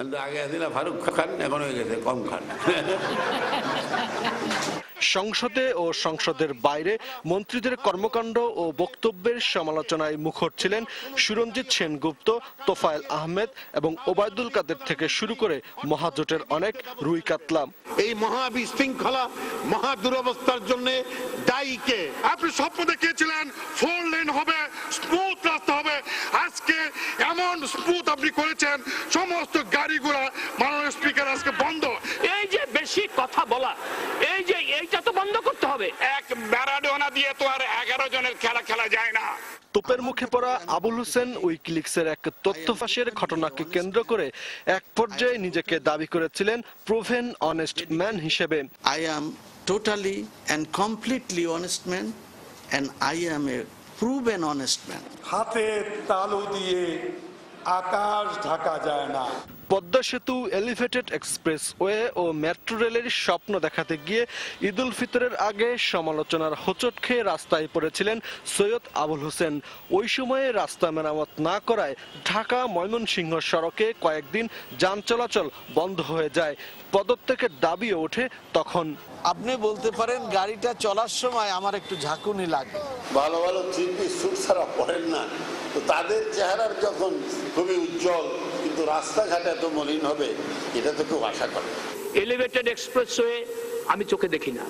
কিন্তু আগে ছিল ফারুক খান এখন হয়ে গেছে কম খান। সংসদে ও সংসদের বাইরে মন্ত্রীদের কর্মকাণ্ড ও বক্তব্যের সমালোচনায় মুখর ছিলেন সুরঞ্জিত সেনগুপ্ত তোফায়েল আহমেদ এবং ওবায়দুল কাদের থেকে শুরু করে মহাজোটের অনেক রুই কাতলাম। এই মহা বিশৃঙ্খলা মহা দুরবস্থার জন্য দায়ীকে আপনি স্বপ্ন দেখিয়েছিলেন ফোর লেন হবে স্মুথ এমন স্মুথ আপনি করেছেন সমস্ত গাড়িগুলা মাননীয় স্পিকার আজকে বন্ধ। এই যে বেশি কথা বলা এই যে এইটা তো বন্ধ করতে হবে। এক ম্যারাডোনা দিয়ে তো আর এগারো জনের খেলা খেলা যায় না। তোপের মুখে পড়া আবুল হোসেন উইকিলিক্সের এক তথ্য ফাঁসের ঘটনাকে কেন্দ্র করে এক পর্যায়ে নিজেকে দাবি করেছিলেন প্রোভেন অনেস্ট ম্যান হিসেবে। I am totally and completely honest man, and I am a proven honest man. হাতে তালু দিয়ে আকাশ ঢাকা যায় না পদ্মা সেতু এলিভেটেড এক্সপ্রেস ওয়ে ও মেট্রো রেলের স্বপ্ন দেখাতে গিয়ে ঈদুল ফিতরের আগে সমালোচনার হোঁচট খেয়ে রাস্তায় পড়েছিলেন সৈয়দ আবুল হোসেন। ওই সময়ে রাস্তা মেরামত না করায় ঢাকা ময়মনসিংহ সড়কে কয়েকদিন যান চলাচল বন্ধ হয়ে যায়। পদত্যাগের দাবিও ওঠে তখন। আপনি বলতে পারেন গাড়িটা চলার সময় আমার একটু ঝাঁকুনি লাগে। ভালো ভালো পিস স্যুট ছাড়া পড়েন না। তো তাদের চেহারার যখন খুবই উজ্জ্বল কিন্তু রাস্তাঘাট এত মলিন হবে এটা তো কেউ আশা করে এলিভেটেড এক্সপ্রেসওয়ে আমি চোখে দেখি না।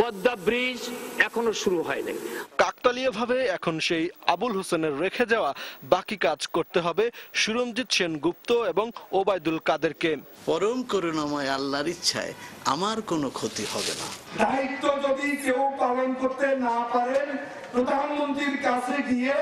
পদ্মা ব্রিজ এখনও শুরু হয়নি কাকতালীয়ভাবে এখন সেই আবুল হোসেনের রেখে যাওয়া বাকি কাজ করতে হবে সুরঞ্জিত সেনগুপ্ত এবং ওবায়দুল কাদেরকে। পরম করুণাময় আল্লাহর ইচ্ছায় আমার কোনো ক্ষতি হবে না। দায়িত্ব যদি কেউ পালন করতে না পারেন প্রধানমন্ত্রীর কাছে গিয়ে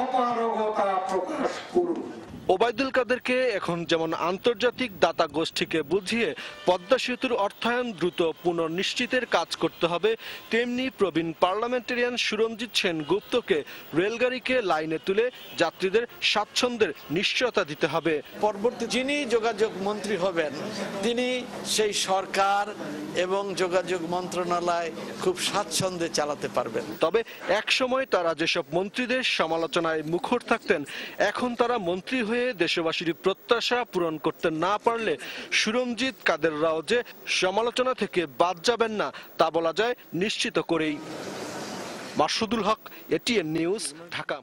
অপারগতা প্রকাশ করুন। ওবায়দুল কাদেরকে এখন যেমন আন্তর্জাতিক দাতা গোষ্ঠীকে বুঝিয়ে পদ্মা সেতুর অর্থায়ন দ্রুত পুনর্নিশ্চিতের কাজ করতে হবে তেমনি প্রবীণ পার্লামেন্টারিয়ান সুরঞ্জিত সেন গুপ্তকে রেলগাড়িকে লাইনে তুলে যাত্রীদের স্বাচ্ছন্দ্যের নিশ্চয়তা দিতে হবে। পরবর্তী যিনি যোগাযোগ মন্ত্রী হবেন তিনি সেই সরকার এবং যোগাযোগ মন্ত্রণালয় খুব স্বাচ্ছন্দ্যে চালাতে পারবেন। তবে একসময় তারা যেসব মন্ত্রীদের সমালোচনায় মুখর থাকতেন এখন তারা মন্ত্রী হয়ে দেশবাসীর প্রত্যাশা পূরণ করতে না পারলে সুরমজিৎ কাদের রাও যে সমালোচনা থেকে বাদ যাবেন না, তা বলা যায় নিশ্চিত করেই। Masudul Haque ATN news, Dhaka.